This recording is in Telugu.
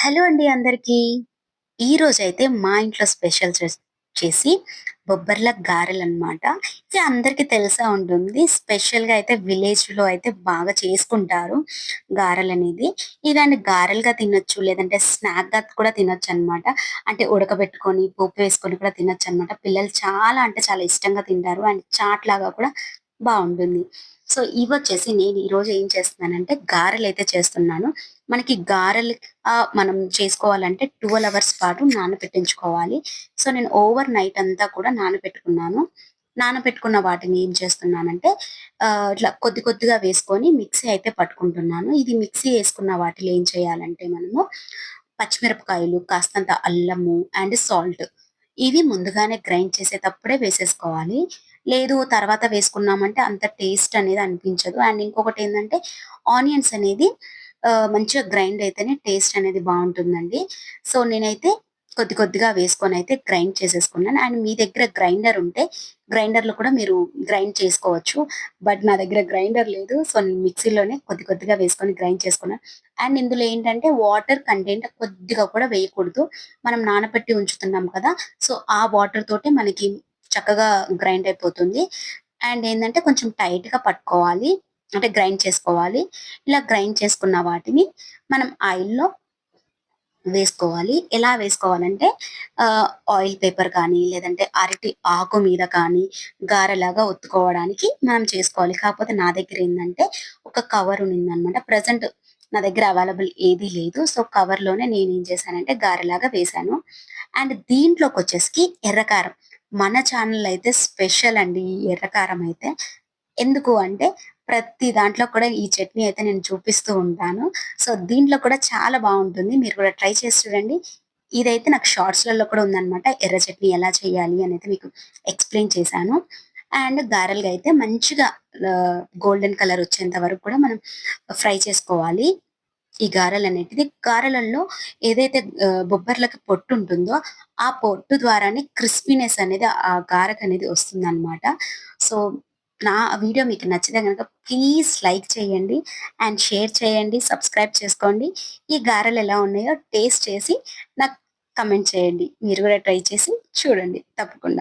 హలో అండి అందరికీ. ఈరోజైతే మా ఇంట్లో స్పెషల్ చేసి బొబ్బర్ల గారెలనమాట. ఇది అందరికీ తెలుసా ఉంటుంది. స్పెషల్‌గా అయితే విలేజ్‌లో అయితే బాగా చేసుకుంటారు గారెలు అనేది ఇలాంటి గారెలుగా తినొచ్చు, లేదంటే స్నాక్‌గా కూడా తినొచ్చు అనమాట అంటే ఉడకబెట్టుకొని, పోపు వేసుకొని కూడా తినొచ్చు అనమాట పిల్లలు చాలా అంటే చాలా ఇష్టంగా తింటారు. అండ్ చాట్ లాగా కూడా బాగుంటుంది సో, ఇవొచ్చేసి నేను ఈరోజు ఏం చేస్తున్నానంటే అయితే చేస్తున్నాను. మనకి గారెలు మనం చేసుకోవాలంటే 12 అవర్స్ పాటు నానబెట్టించుకోవాలి. సో, నేను ఓవర్ నైట్ అంతా కూడా నానబెట్టుకున్నాను. నానబెట్టుకున్న వాటిని ఏం చేస్తున్నానంటే ఇట్లా కొద్ది కొద్దిగా వేసుకొని మిక్సీ అయితే పట్టుకుంటున్నాను. ఇది మిక్సీ వేసుకున్న వాటిలో ఏం చేయాలంటే మనము పచ్చిమిరపకాయలు, కాస్తంత అల్లము అండ్ సాల్ట్ ఇవి ముందుగానే గ్రైండ్ చేసేటప్పుడే వేసేసుకోవాలి. లేదు తర్వాత వేసుకున్నామంటే అంత టేస్ట్ అనేది అనిపించదు. అండ్ ఇంకొకటి ఏంటంటే ఆనియన్స్ అనేది మంచిగా గ్రైండ్ అయితేనే టేస్ట్ అనేది బాగుంటుందండి సో, నేనైతే కొద్ది కొద్దిగా వేసుకొని అయితే గ్రైండ్ చేసేసుకున్నాను. అండ్ మీ దగ్గర గ్రైండర్ ఉంటే గ్రైండర్‌లో కూడా మీరు గ్రైండ్ చేసుకోవచ్చు. బట్ నా దగ్గర గ్రైండర్ లేదు. సో, నేను మిక్సీలోనే కొద్ది కొద్దిగా వేసుకొని గ్రైండ్ చేసుకున్నాను. అండ్ ఇందులో ఏంటంటే వాటర్ కంటెంట్ కొద్దిగా కూడా వేయకూడదు. మనం నానబెట్టి ఉంచుతున్నాం కదా! సో, ఆ వాటర్ తోటే మనకి చక్కగా గ్రైండ్ అయిపోతుంది. అండ్ ఏంటంటే కొంచెం టైట్‌గా పట్టుకోవాలి. అంటే గ్రైండ్ చేసుకోవాలి. ఇలా గ్రైండ్ చేసుకున్న వాటిని మనం ఆయిల్‌లో వేసుకోవాలి. ఎలా వేసుకోవాలంటే ఆయిల్ పేపర్ కానీ, లేదంటే అరటి ఆకు మీద కానీ గారెలాగా ఒత్తుకోవడానికి మనం చేసుకోవాలి. కాకపోతే నా దగ్గర ఏంటంటే ఒక కవర్ ఉన్నిందనమాట. ప్రజెంట్ నా దగ్గర అవైలబుల్ ఏది లేదు. సో, కవర్‌లోనే ఏం చేశానంటే గారెలాగా వేశాను. అండ్ దీంట్లోకి వచ్చేసి ఎర్రకారం. మన ఛానల్ అయితే స్పెషల్ అండి ఈ ఎర్రకారం అయితే. ఎందుకు అంటే ప్రతి దాంట్లో కూడా ఈ చట్నీ అయితే నేను చూపిస్తూ ఉంటాను. సో, దీంట్లో కూడా చాలా బాగుంటుంది మీరు కూడా ట్రై చేసి చూడండి. ఇదైతే నాకు షార్ట్స్‌లలో కూడా ఉందనమాట. ఎర్ర చట్నీ ఎలా చేయాలి అనేది మీకు ఎక్స్‌ప్లెయిన్ చేశాను. అండ్ గారెలుగా అయితే మంచిగా గోల్డెన్ కలర్ వచ్చేంత వరకు కూడా మనం ఫ్రై చేసుకోవాలి. ఈ గారెలు అనేటిది గారెలలో ఏదైతే బొబ్బర్లకి పొట్టు ఉంటుందో, ఆ పొట్టు ద్వారానే క్రిస్పీనెస్ అనేది ఆ గారెకనేది వస్తుంది సో, నా వీడియో మీకు నచ్చితే కనుక ప్లీజ్ లైక్ చేయండి. అండ్ షేర్ చేయండి. సబ్స్క్రైబ్ చేసుకోండి. ఈ గారెలు ఎలా ఉన్నాయో టేస్ట్ చేసి నాకు కమెంట్ చేయండి. మీరు కూడా ట్రై చేసి చూడండి తప్పకుండా.